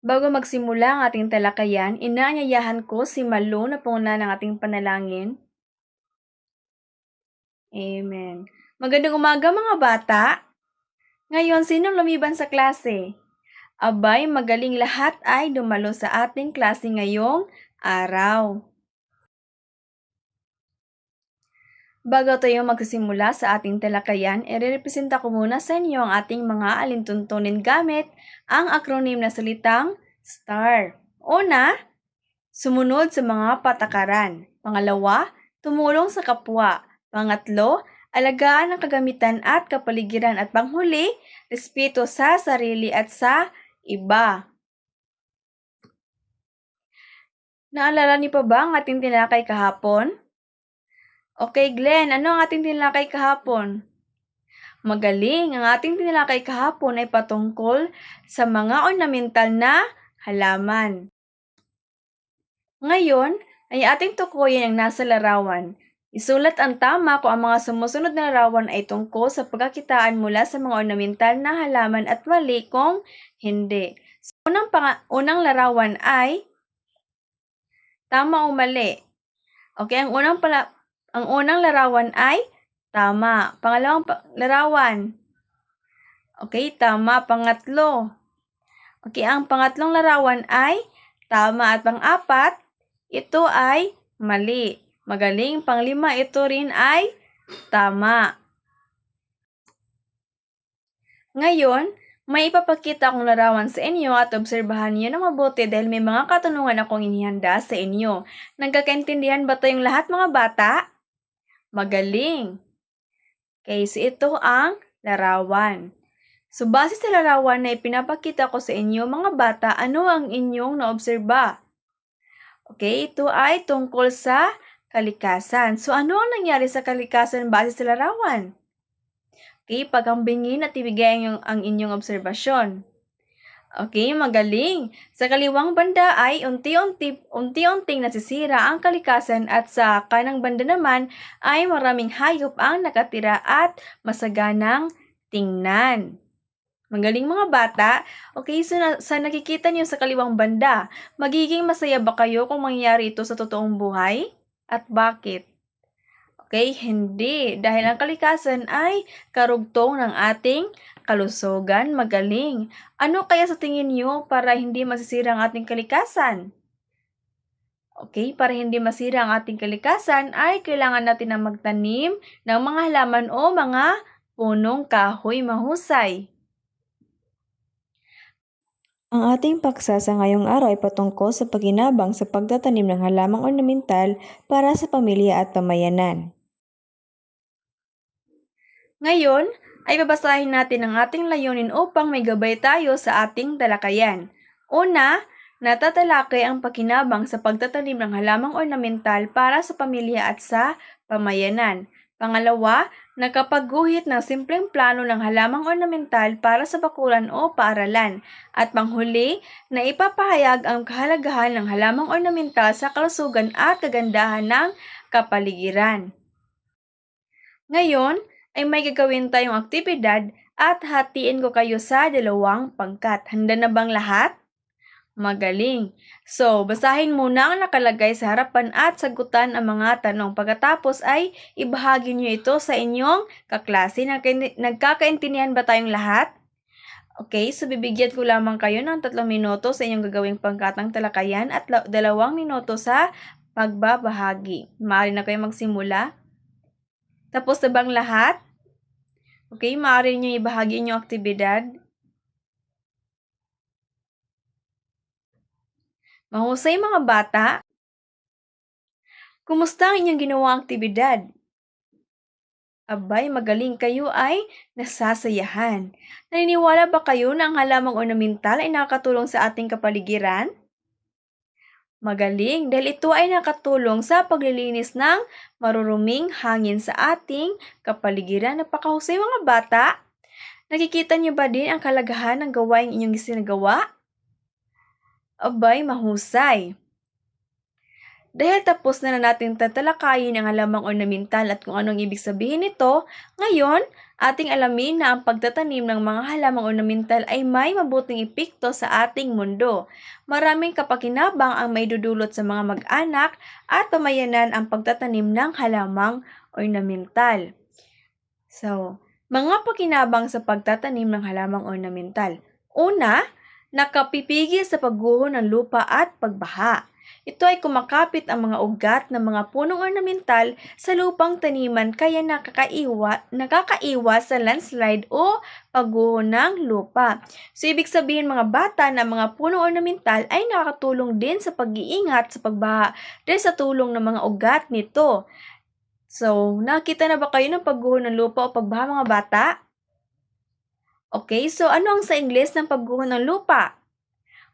Bago magsimula ang ating talakayan, inaanyayahan ko si Malu na puna ng ating panalangin. Amen. Magandang umaga mga bata! Ngayon, sinong lumiban sa klase? Abay, magaling lahat ay dumalo sa ating klase ngayong araw. Bago tayo magsisimula sa ating talakayan, irerepresenta ko muna sa inyo ang ating mga alintuntunin gamit ang acronym na salitang STAR. Una, sumunod sa mga patakaran. Pangalawa, tumulong sa kapwa. Pangatlo, alagaan ang kagamitan at kapaligiran. At panghuli, respeto sa sarili at sa iba. Naalala niyo pa ba ang ating tinakay kahapon? Okay, Glenn, ano ang ating tinalakay kahapon? Magaling! Ang ating tinalakay kahapon ay patungkol sa mga ornamental na halaman. Ngayon ay ating tukuyin ang nasa larawan. Isulat ang tama kung ang mga sumusunod na larawan ay tungkol sa pagkakitaan mula sa mga ornamental na halaman at mali kung hindi. So, unang, pang- unang larawan ay tama o mali. Okay, ang unang pala ang unang larawan ay tama. Pangalawang pa- larawan. Okay, tama. Pangatlo. Okay, ang pangatlong larawan ay tama at pang-apat, ito ay mali. Magaling. Panglima, ito rin ay tama. Ngayon, may ipapakita akong larawan sa inyo at obserbahan niyo ng mabuti dahil may mga katanungan akong inihanda sa inyo. Nagkakaintindihan ba tayong lahat mga bata? Magaling. Kasi ito ang larawan. So, base sa larawan na ipinapakita ko sa inyo, mga bata, ano ang inyong naobserba? Okay, ito ay tungkol sa kalikasan. So, ano ang nangyari sa kalikasan base sa larawan? Okay, pagambingin at ibigay ang inyong obserbasyon. Okay, magaling. Sa kaliwang banda ay unti-unti unti-unting nasisira ang kalikasan at sa kanang banda naman ay maraming hayop ang nakatira at masaganang tingnan. Magaling mga bata. Okay, so na, sa nakikita niyo sa kaliwang banda, magiging masaya ba kayo kung mangyayari ito sa totoong buhay? At bakit? Okay, hindi. Dahil ang kalikasan ay karugtong ng ating kalusugan. Magaling. Ano kaya sa tingin niyo para hindi masisira ang ating kalikasan? Okay, para hindi masira ang ating kalikasan ay kailangan natin na magtanim ng mga halaman o mga punong kahoy mahusay. Ang ating paksa sa ngayong araw ay patungkol sa paginabang sa pagtatanim ng halamang ornamental para sa pamilya at pamayanan. Ngayon ay babasahin natin ang ating layunin upang may gabay tayo sa ating talakayan. Una, natatalakay ang pakinabang sa pagtatanim ng halamang ornamental para sa pamilya at sa pamayanan. Pangalawa, nakapagguhit ng simpleng plano ng halamang ornamental para sa bakuran o paaralan. At panghuli, na ipapahayag ang kahalagahan ng halamang ornamental sa kalusugan at kagandahan ng kapaligiran. Ngayon, ay may gagawin tayong aktibidad at hatiin ko kayo sa dalawang pangkat. Handa na bang lahat? Magaling. So, basahin muna ang nakalagay sa harapan at sagutan ang mga tanong. Pagkatapos ay ibahagi niyo ito sa inyong kaklase. Nagka- Nagkakaintindihan ba tayong lahat? Okay, so bibigyan ko lamang kayo ng tatlong minuto sa inyong gagawing pangkatang talakayan at la- dalawang minuto sa pagbabahagi. Maaari na kayo magsimula. Tapos na bang lahat? Okay, maaari niyo ibahagi inyong aktibidad. Mahusay mga bata. Kumusta ang inyong ginawang aktibidad? Abay, magaling kayo ay nasasayahan. Naniniwala ba kayo na ang halamang ornamental ay nakakatulong sa ating kapaligiran? Magaling dahil ito ay nakatulong sa paglilinis ng maruruming hangin sa ating kapaligiran. Napakahusay mga bata. Nakikita niyo ba din ang kalagahan ng gawain inyong sinagawa? Abay, mahusay. Dahil tapos na na natin tatalakayin ang halamang ornamental at kung anong ibig sabihin nito, ngayon, ating alamin na ang pagtatanim ng mga halamang ornamental ay may mabuting epekto sa ating mundo. Maraming kapakinabang ang may dudulot sa mga mag-anak at pamayanan ang pagtatanim ng halamang ornamental. So, mga pakinabang sa pagtatanim ng halamang ornamental. Una, nakapipigil sa pagguho ng lupa at pagbaha. Ito ay kumakapit ang mga ugat ng mga punong ornamental sa lupang taniman kaya nakakaiwa, nakakaiwas sa landslide o pagguho ng lupa. So, ibig sabihin mga bata na mga punong ornamental ay nakakatulong din sa pag-iingat sa pagbaha dahil sa tulong ng mga ugat nito. So, nakita na ba kayo ng pagguho ng lupa o pagbaha mga bata? Okay, so ano ang sa Ingles ng pagguho ng lupa?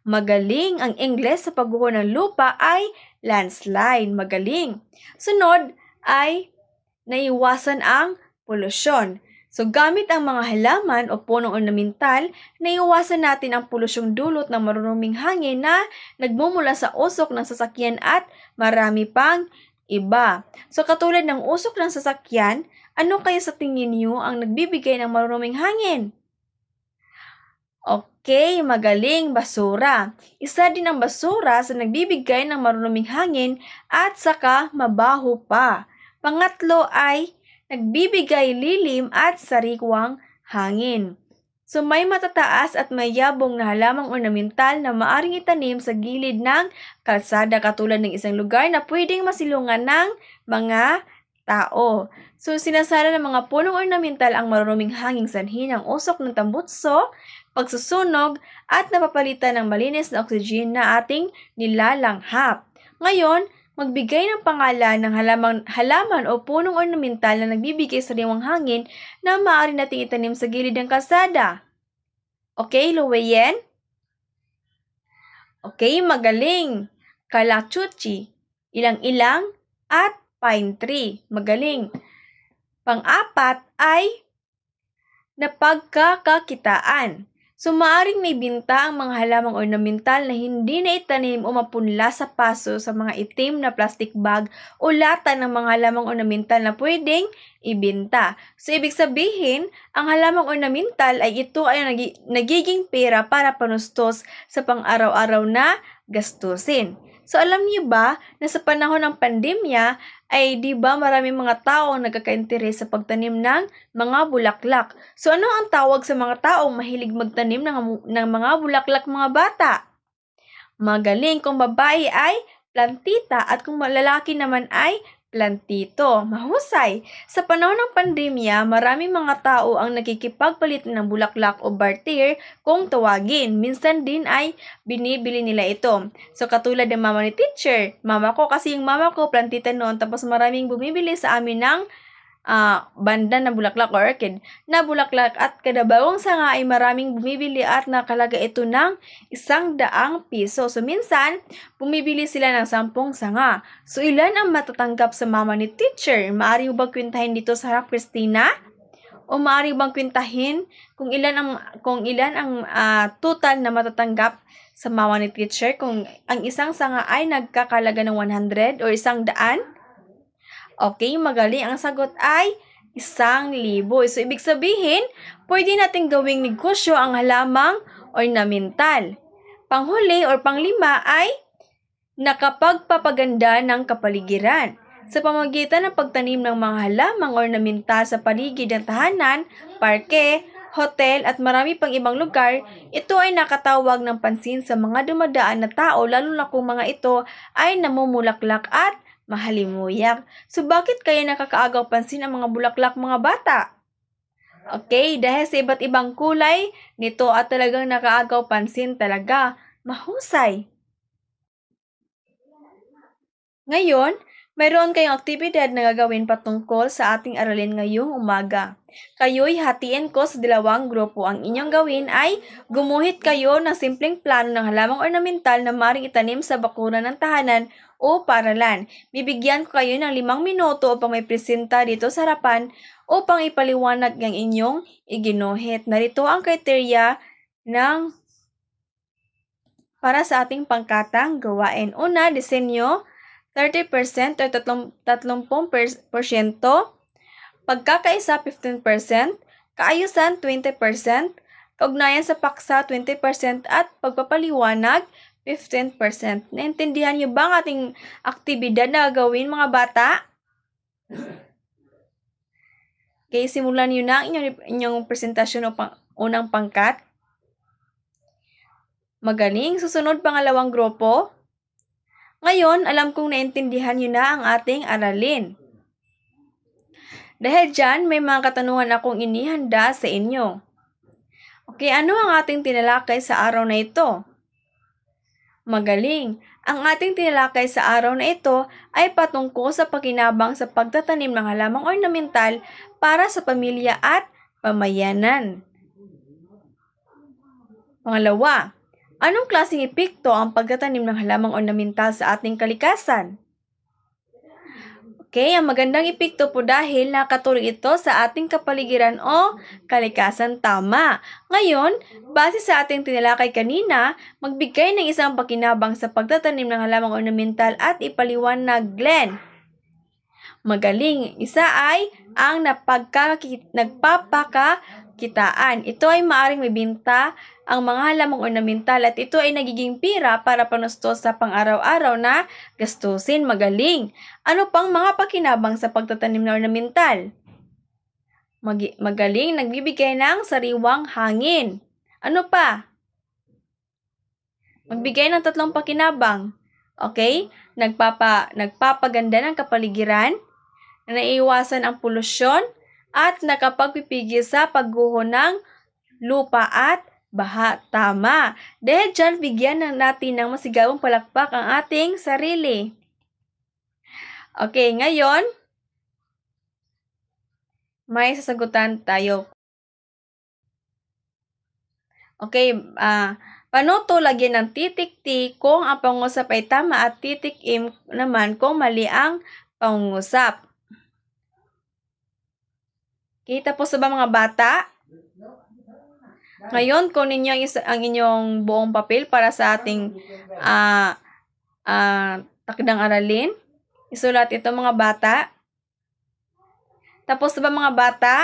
Magaling ang Ingles sa pagguho ng lupa ay landslide. Magaling. Sunod ay naiwasan ang polusyon. So gamit ang mga halaman o punong ornamental, naiwasan natin ang polusyong dulot ng maruruming hangin na nagmumula sa usok ng sasakyan at marami pang iba. So katulad ng usok ng sasakyan, ano kaya sa tingin niyo ang nagbibigay ng maruruming hangin? Okay, magaling, basura. Isa din ang basura sa nagbibigay ng marunuming hangin at saka mabaho pa. Pangatlo ay nagbibigay lilim at sariwang hangin. So may matataas at may yabong na halamang ornamental na maaring itanim sa gilid ng kalsada katulad ng isang lugar na pwedeng masilungan ng mga tao. So sinasara ng mga punong ornamental ang maruruming hanging sanhi ng usok ng tambutso, pagsusunog, at napapalitan ng malinis na oxygen na ating nilalanghap. Ngayon, magbigay ng pangalan ng halaman, halaman o punong ornamental na nagbibigay sariwang hangin na maaari nating itanim sa gilid ng kalsada. Okay, Luwayen? Okay, magaling. Kalachuchi, ilang-ilang, at pine tree. Magaling. Pang-apat ay napagkakakitaan. So, maaring may binta ang mga halamang ornamental na hindi na itanim o mapunla sa paso sa mga itim na plastic bag o lata ng mga halamang ornamental na pwedeng ibinta. So, ibig sabihin, ang halamang ornamental ay ito ay nagi- nagiging pera para panustos sa pang-araw-araw na gastusin. So, alam niyo ba na sa panahon ng pandemya ay di ba maraming mga tao ang nagkaka-interes sa pagtanim ng mga bulaklak. So, ano ang tawag sa mga taong mahilig magtanim ng, ng mga bulaklak mga bata? Magaling kung babae ay plantita at kung lalaki naman ay plantito. Mahusay! Sa panahon ng pandemya, maraming mga tao ang nakikipagpalit ng bulaklak o barter kung tawagin. Minsan din ay binibili nila ito. So, katulad ng mama ni teacher. Mama ko, kasi yung mama ko, plantita noon. Tapos maraming bumibili sa amin ng ah, banda na bulaklak or orchid na bulaklak at kada bawang sanga ay maraming bumibili at nakalaga ito ng isang daang piso. So, minsan, bumibili sila ng sampung sanga. So, ilan ang matatanggap sa mama ni teacher? Maari mo bang kwentahin dito sa harap, Christina? O maari bang kwentahin kung ilan ang kung ilan ang ah, total na matatanggap sa mama ni teacher kung ang isang sanga ay nagkakalaga ng 100 o isang daan? Okay, magaling. Ang sagot ay isang libo. So, ibig sabihin, pwede natin gawing negosyo ang halamang ornamental. Panghuli or panglima ay nakapagpapaganda ng kapaligiran. Sa pamagitan ng pagtanim ng mga halamang ornamental sa paligid ng tahanan, parke, hotel at marami pang ibang lugar, ito ay nakatawag ng pansin sa mga dumadaan na tao lalo na kung mga ito ay namumulaklak at mahalimuyak. So bakit kaya nakakaagaw pansin ang mga bulaklak mga bata? Okay, dahil sa iba't ibang kulay nito at talagang nakaagaw pansin talaga. Mahusay. Ngayon, mayroon kayong aktibidad na gagawin patungkol sa ating aralin ngayong umaga. Kayo'y hatiin ko sa dalawang grupo. Ang inyong gawin ay gumuhit kayo ng simpleng plano ng halamang ornamental na maring itanim sa bakuran ng tahanan o paralan. Bibigyan ko kayo ng limang minuto upang may presenta dito sa harapan upang ipaliwanag ang inyong iginuhit. Narito ang kriteria ng para sa ating pangkatang gawain. Una, disenyo 30% o 30%, pagkakaisa 15%, kaayusan 20%, kaugnayan sa paksa 20% at pagpapaliwanag 15%. Naintindihan niyo ba ang ating aktibidad na gagawin mga bata? Okay, simulan niyo na ang inyong, inyong presentasyon o pang, unang pangkat. Magaling. Susunod, pangalawang grupo. Ngayon, alam kong naintindihan niyo na ang ating aralin. Dahil dyan, may mga katanungan akong inihanda sa inyo. Okay, ano ang ating tinalakay sa araw na ito? Magaling. Ang ating tinalakay sa araw na ito ay patungkol sa pakinabang sa pagtatanim ng halamang ornamental para sa pamilya at pamayanan. Pangalawa, anong klaseng epekto ang pagtatanim ng halamang ornamental sa ating kalikasan? Okay, ang magandang epekto po dahil nakatulong ito sa ating kapaligiran o kalikasan tama. Ngayon, base sa ating tinalakay kanina, magbigay ng isang pakinabang sa pagtatanim ng halamang ornamental at ipaliwanag Glenn. Magaling. Isa ay ang napagkakit, nagpapakakitaan. Ito ay maaring mabinta ang mga halamang ornamental at ito ay nagiging pira para panustos sa pang-araw-araw na gastusin. Magaling. Ano pang mga pakinabang sa pagtatanim ng ornamental? Mag- magaling, nagbibigay ng sariwang hangin. Ano pa? Magbigay ng tatlong pakinabang. Okay? Nagpapa, nagpapaganda ng kapaligiran, naiiwasan ang polusyon, at nakapagpipigil sa pagguho ng lupa at baha. Tama. Dahil dyan, bigyan na natin ng masigawang palakpak ang ating sarili. Okay, ngayon, may sasagutan tayo. Okay, ah, paano to lagyan ng titik T kung ang pangusap ay tama at titik M naman kung mali ang pangusap? Kita po sa ba mga bata? Ngayon, kunin niyo ang, inyong buong papel para sa ating ah ah, takdang aralin. Isulat ito mga bata. Tapos ba mga bata?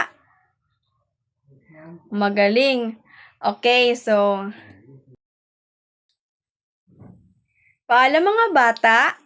Magaling. Okay, so Paalam mga bata,